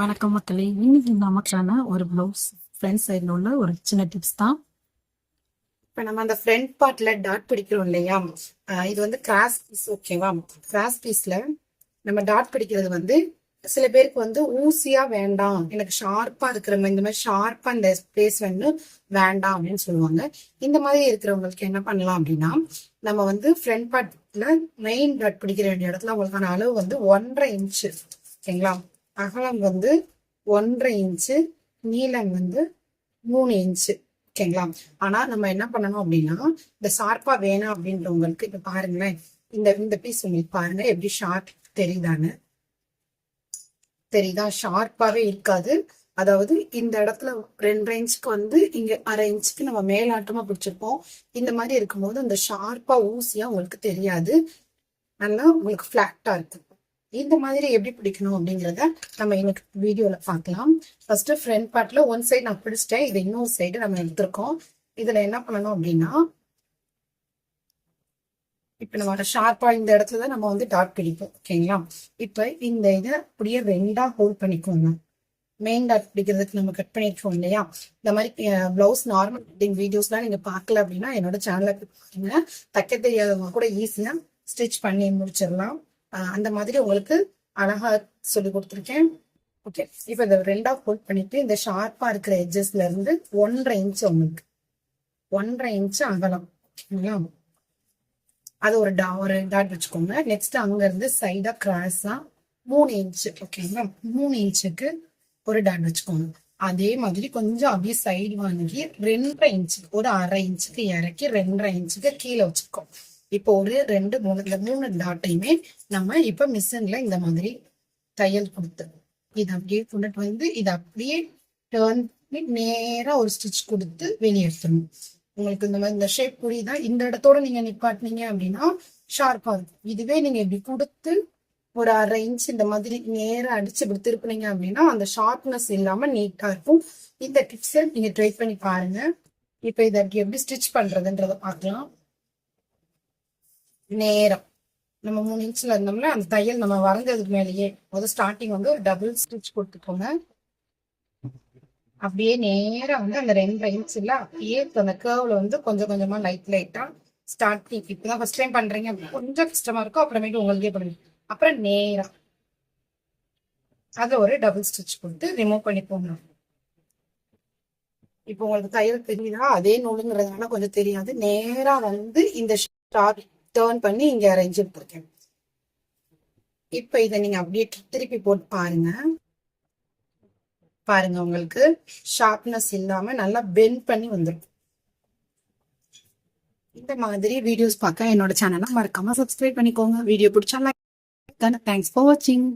வணக்கம் மக்களே. இன்னைக்கு நமக்கான ஒரு ப்ளவுஸ் ஃப்ரண்ட் சைடில் உள்ள ஒரு சின்ன டிப்ஸ் தான். இப்போ நம்ம அந்த ஃப்ரண்ட் பார்ட்டில் டாட் பிடிக்கிறோம் இல்லையா? இது வந்து கிராஸ் பீஸ் ஓகேவா கிராஸ் பீஸில் நம்ம டாட் பிடிக்கிறது வந்து சில பேருக்கு வந்து ஊசியாக வேண்டாம் எனக்கு ஷார்ப்பாக இருக்கிற மாதிரி இந்த மாதிரி ஷார்ப்பாக இந்த ப்ளேஸ் வந்து வேண்டாம் அப்படின்னு சொல்லுவாங்க. இந்த மாதிரி இருக்கிறவங்களுக்கு என்ன பண்ணலாம் அப்படின்னா நம்ம வந்து ஃப்ரண்ட் பார்ட்டில் மெயின் டாட் பிடிக்கிற வேண்டிய இடத்துல அவங்களுக்கான அளவு வந்து ஒன்றரை இன்ச்சு ஓகேங்களா அகலம் வந்து ஒன்றரை இன்ச்சு நீளம் வந்து மூணு இன்ச்சு ஓகேங்களா ஆனா நம்ம என்ன பண்ணணும் அப்படின்னா இந்த ஷார்ப்பா வேணாம் அப்படின்றவங்களுக்கு இப்ப பாருங்களேன் இந்த இந்த பீஸ் உங்களுக்கு பாருங்க எப்படி ஷார்ப் தெரியுதான்னு. தெரியுதா? ஷார்ப்பாவே இருக்காது. அதாவது இந்த இடத்துல ரெண்டு இன்ச்சுக்கு வந்து இங்க அரை இன்ச்சுக்கு நம்ம மேலாட்டமா பிடிச்சிருப்போம். இந்த மாதிரி இருக்கும்போது அந்த ஷார்ப்பா ஊசியா உங்களுக்கு தெரியாது. நல்லா உங்களுக்கு ஃபிளாட்டா இருக்கு இந்த மாதிரி எப்படி பிடிக்கணும் அப்படிங்கிறத நம்ம இன்னைக்கு வீடியோல பார்க்கலாம். ஃபர்ஸ்ட் ஃப்ரண்ட் பார்ட்ல ஒன் சைடு நான் பிடிச்சிட்டேன். இது இன்னொரு சைடு நம்ம எடுத்திருக்கோம். இதுல என்ன பண்ணணும் அப்படின்னா இப்ப நம்ம ஷார்ப்பா இந்த இடத்துல தான் நம்ம வந்து டாட் பிடிப்போம். ஓகேங்களா இப்ப இந்த இதை அப்படியே ரெண்டா ஹோல்ட் பண்ணிக்கோங்க. மெயின் டாட் பிடிக்கிறதுக்கு நம்ம கட் பண்ணியிருக்கோம் இல்லையா? இந்த மாதிரி பிளவுஸ் நார்மல் கட்டிங் வீடியோஸ்லாம் நீங்க பார்க்கல அப்படின்னா என்னோட சேனலை பாருங்க. தைக்க தெரியாதவங்க கூட ஈஸியா ஸ்டிச் பண்ணி முடிச்சிடலாம். அந்த மாதிரி உங்களுக்கு அழகா சொல்லி கொடுத்துருக்கேன். ஓகே இப்போ இந்த ரெண்டா ஹோல்ட் பண்ணிட்டு இந்த ஷார்ப்பா இருக்கிற எட்ஜஸ்ல இருந்து ஒன்றரை இன்ச் உங்களுக்கு. ஒன்றரை இன்ச் அகலம். ஓகேங்களா அது ஒரு டா ஒரு டாட் வச்சுக்கோங்க. நெக்ஸ்ட் அங்க இருந்து சைடா கிராஸா மூணு இன்ச் ஓகேங்களா மூணு இன்ச்சுக்கு ஒரு டாட் வச்சுக்கோங்க. அதே மாதிரி கொஞ்சம் அப்படியே சைடு வாங்கி ரெண்டரை இன்ச்சுக்கு ஒரு அரை இன்ச்சுக்கு இறக்கி ரெண்டரை இன்ச்சுக்கு கீழே வச்சுக்கோங்க. இப்போ ஒரு ரெண்டு மூணு இந்த மூணு டாட்டையுமே நம்ம இப்ப மிஷின்ல இந்த மாதிரி தையல் கொடுத்து. இதை அப்படியே கொண்டுட்டு வந்து இதை அப்படியே டேர்ன் பண்ணி நேரா ஒரு ஸ்டிச் கொடுத்து வெளியே எடுத்துடணும். உங்களுக்கு இந்த மாதிரி இந்த ஷேப் புரியுதா? இந்த இடத்தோட நீங்க நிப்பாட்டினீங்க அப்படின்னா ஷார்ப்பா இருக்கும். இதுவே நீங்க இப்படி கொடுத்து ஒரு அரை இன்ச் இந்த மாதிரி நேராக அடிச்சு இப்படி திருப்பினீங்க அப்படின்னா அந்த ஷார்ப்னஸ் இல்லாம நீட்டா இருக்கும். இந்த டிப்ஸை நீங்க ட்ரை பண்ணி பாருங்க. இப்ப இதை அப்படி எப்படி ஸ்டிச் பண்றதுன்றத பார்க்கலாம். நேரம். நம்ம மூணு இன்ச்சில் இருந்தோம்னா அந்த தையல் நம்ம வரைஞ்சதுக்கு மேலேயே முதல் ஸ்டார்டிங் வந்து ஒரு டபுள் ஸ்டிச் கொடுத்துக்கோங்க. அப்படியே நேரா வந்து அந்த ரெண்டு இன்ச்சில் அப்படியே அந்த கேர்வ்ல வந்து கொஞ்சம் கொஞ்சமா லைட் லைட்டா ஸ்டார்டிங் இப்பதான் ஃபர்ஸ்ட் டைம் பண்றீங்க கொஞ்சம் கஷ்டமா இருக்கும் அப்புறமேட்டு உங்களுக்கே பண்ணுங்க அப்புறம் நேராக அதை ஒரு டபுள் ஸ்டிச் கொடுத்து ரிமூவ் பண்ணி போகணும் இப்போ உங்களுக்கு தையல் தெரியுதா? அதே நூலுங்கிறதுனால கொஞ்சம் தெரியாது. நேரா வந்து இந்த ஸ்டார்ட் டேர்ன் பண்ணி இங்க அரேஞ்ச் கொடுத்துருக்கேன் இப்ப இதை நீங்க அப்படியே திருப்பி போட்டு பாருங்க. பாருங்க உங்களுக்கு ஷார்ப்னஸ் இல்லாம நல்லா பெண்ட் பண்ணி வந்துடும் இந்த மாதிரி வீடியோஸ் பார்க்க என்னோட சேனலை மறக்காம சப்ஸ்கிரைப் பண்ணிக்கோங்க. வீடியோ பிடிச்சா லைக் தேங்க்ஸ் ஃபார் வாட்சிங்